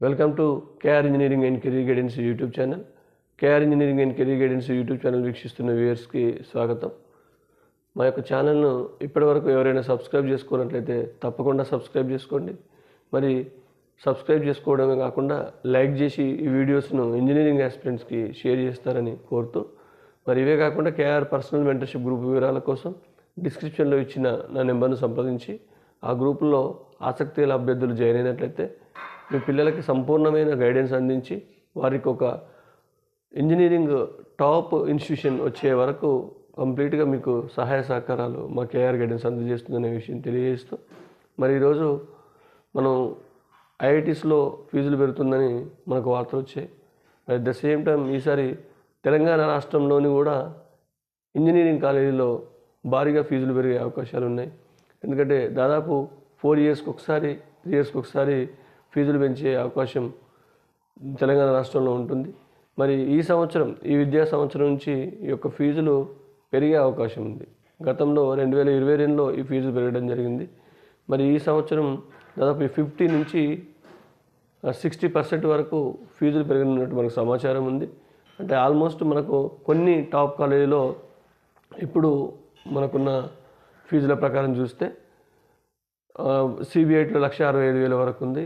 Welcome to KR engineering and career guidance YouTube channel. KR engineering and career guidance YouTube channel వీక్షిస్తున్న వ్యూయర్స్కి స్వాగతం. మా యొక్క ఛానల్ను ఇప్పటివరకు ఎవరైనా సబ్స్క్రైబ్ చేసుకున్నట్లయితే తప్పకుండా సబ్స్క్రైబ్ చేసుకోండి. మరి సబ్స్క్రైబ్ చేసుకోవడమే కాకుండా లైక్ చేసి ఈ వీడియోస్ను ఇంజనీరింగ్ ఆస్పిరెంట్స్కి షేర్ చేస్తారని కోరుతూ మరి ఇవే కాకుండా కేఆర్ పర్సనల్ మెంటర్షిప్ గ్రూప్ వివరాల కోసం డిస్క్రిప్షన్లో ఇచ్చిన నా నెంబర్ను సంప్రదించి ఆ గ్రూపులో ఆసక్తి గల అభ్యర్థులు జాయిన్ అయినట్లయితే మీ పిల్లలకి సంపూర్ణమైన గైడెన్స్ అందించి వారికి ఒక ఇంజనీరింగ్ టాప్ ఇన్స్టిట్యూషన్ వచ్చే వరకు కంప్లీట్గా మీకు సహాయ సహకారాలు మా కేఆర్ గైడెన్స్ అందజేస్తుందనే విషయం తెలియజేస్తూ మరి ఈరోజు మనం ఐఐటీస్లో ఫీజులు పెరుగుతుందని మనకు వార్తలు వచ్చాయి. అట్ ద సేమ్ టైం ఈసారి తెలంగాణ రాష్ట్రంలోని కూడా ఇంజనీరింగ్ కాలేజీలో భారీగా ఫీజులు పెరిగే అవకాశాలు ఉన్నాయి. ఎందుకంటే దాదాపు ఫోర్ ఇయర్స్కి ఒకసారి త్రీ ఇయర్స్కి ఒకసారి ఫీజులు పెంచే అవకాశం తెలంగాణ రాష్ట్రంలో ఉంటుంది. మరి ఈ సంవత్సరం ఈ విద్యా సంవత్సరం నుంచి ఈ యొక్క ఫీజులు పెరిగే అవకాశం ఉంది. గతంలో రెండు వేల ఇరవై రెండులో ఈ ఫీజు పెరగడం జరిగింది. మరి ఈ సంవత్సరం దాదాపు ఫిఫ్టీ నుంచి సిక్స్టీ పర్సెంట్ వరకు ఫీజులు పెరిగినట్టు మనకు సమాచారం ఉంది. అంటే ఆల్మోస్ట్ మనకు కొన్ని టాప్ కాలేజీలో ఇప్పుడు మనకున్న ఫీజుల ప్రకారం చూస్తే సిబిఐట్లో లక్ష అరవై ఐదు వేల వరకు ఉంది.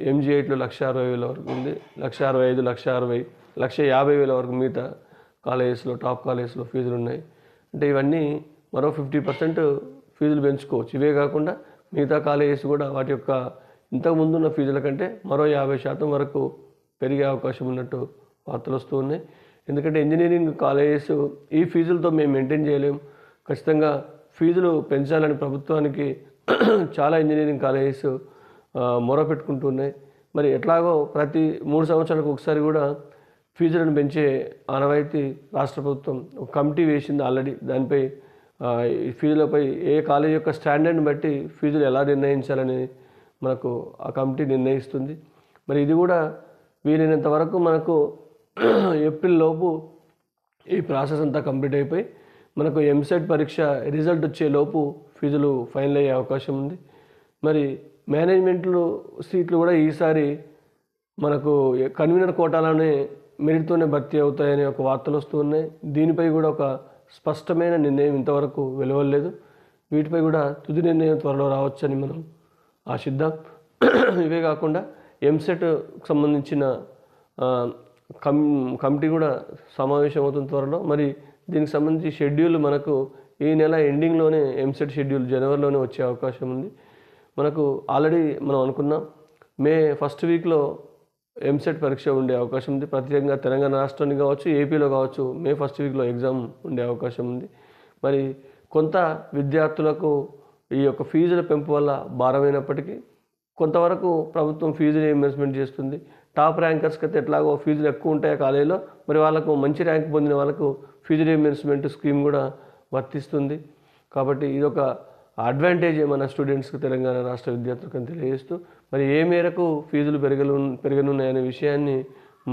ఎంజీఐట్లో లక్ష అరవై వేల వరకు ఉంది. లక్ష అరవై ఐదు లక్ష అరవై లక్ష యాభై వేల వరకు మిగతా కాలేజెస్లో టాప్ కాలేజెస్లో ఫీజులు ఉన్నాయి. అంటే ఇవన్నీ మరో ఫిఫ్టీ పర్సెంట్ ఫీజులు పెంచుకోవచ్చు. ఇవే కాకుండా మిగతా కాలేజెస్ కూడా వాటి యొక్క ఇంతకు ముందున్న ఫీజుల కంటే మరో యాభై శాతం వరకు పెరిగే అవకాశం ఉన్నట్టు వార్తలు వస్తూ ఉన్నాయి. ఎందుకంటే ఇంజనీరింగ్ కాలేజెస్ ఈ ఫీజులతో మేము మెయింటైన్ చేయలేం ఖచ్చితంగా ఫీజులు పెంచాలని ప్రభుత్వానికి చాలా ఇంజనీరింగ్ కాలేజెస్ మొరపెట్టుకుంటున్నాయి మరి ఎట్లాగో ప్రతి మూడు సంవత్సరాలకు ఒకసారి కూడా ఫీజులను పెంచే ఆనవాయితీ రాష్ట్ర ప్రభుత్వం ఒక కమిటీ వేసింది ఆల్రెడీ. దానిపై ఈ ఫీజులపై ఏ కాలేజ్ యొక్క స్టాండర్డ్ని బట్టి ఫీజులు ఎలా నిర్ణయించాలని మనకు ఆ కమిటీ నిర్ణయిస్తుంది. మరి ఇది కూడా వీలైనంత వరకు మనకు ఏప్రిల్ లోపు ఈ ప్రాసెస్ అంతా కంప్లీట్ అయిపోయి మనకు ఎంసెట్ పరీక్ష రిజల్ట్ వచ్చే లోపు ఫీజులు ఫైనల్ అయ్యే అవకాశం ఉంది. మరి మేనేజ్మెంట్లు సీట్లు కూడా ఈసారి మనకు కన్వీనర్ కోటాలోనే మెరిట్తోనే భర్తీ అవుతాయనే ఒక వార్తలు వస్తూ ఉన్నాయి. దీనిపై కూడా ఒక స్పష్టమైన నిర్ణయం ఇంతవరకు వెలువలేదు వీటిపై కూడా తుది నిర్ణయం త్వరలో రావచ్చని మనం ఆశిద్దాం. ఇవే కాకుండా ఎంసెట్ సంబంధించిన కమ్ కమిటీ కూడా సమావేశం అవుతుంది త్వరలో. మరి దీనికి సంబంధించి షెడ్యూల్ మనకు ఈ నెల ఎండింగ్లోనే ఎంసెట్ షెడ్యూల్ జనవరిలోనే వచ్చే అవకాశం ఉంది. మనకు ఆల్రెడీ మనం అనుకున్నాం. మే ఫస్ట్ వీక్లో ఎంసెట్ పరీక్ష ఉండే అవకాశం ఉంది. ప్రత్యేకంగా తెలంగాణ రాష్ట్రానికి కావచ్చు ఏపీలో కావచ్చు మే ఫస్ట్ వీక్లో ఎగ్జామ్ ఉండే అవకాశం ఉంది. మరి కొంత విద్యార్థులకు ఈ యొక్క ఫీజుల పెంపు వల్ల భారమైనప్పటికీ కొంతవరకు ప్రభుత్వం ఫీజు రీఎంబర్స్మెంట్ చేస్తుంది. టాప్ ర్యాంకర్స్కి అయితే ఎట్లాగో ఫీజులు ఎక్కువ ఉంటాయి కాలేజీలో మరి వాళ్ళకు మంచి ర్యాంక్ పొందిన వాళ్ళకు ఫీజు రీఎంబర్స్మెంట్ స్కీమ్ కూడా వర్తిస్తుంది. కాబట్టి ఇది ఒక అడ్వాంటేజ్ మన స్టూడెంట్స్కి తెలంగాణ రాష్ట్ర విద్యార్థులకు తెలియజేస్తూ మరి ఏ మేరకు ఫీజులు పెరగలు పెరగనున్నాయనే విషయాన్ని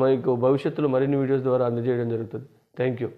మీకు భవిష్యత్తులో మరిన్ని వీడియోస్ ద్వారా అందజేయడం జరుగుతుంది. Thank you.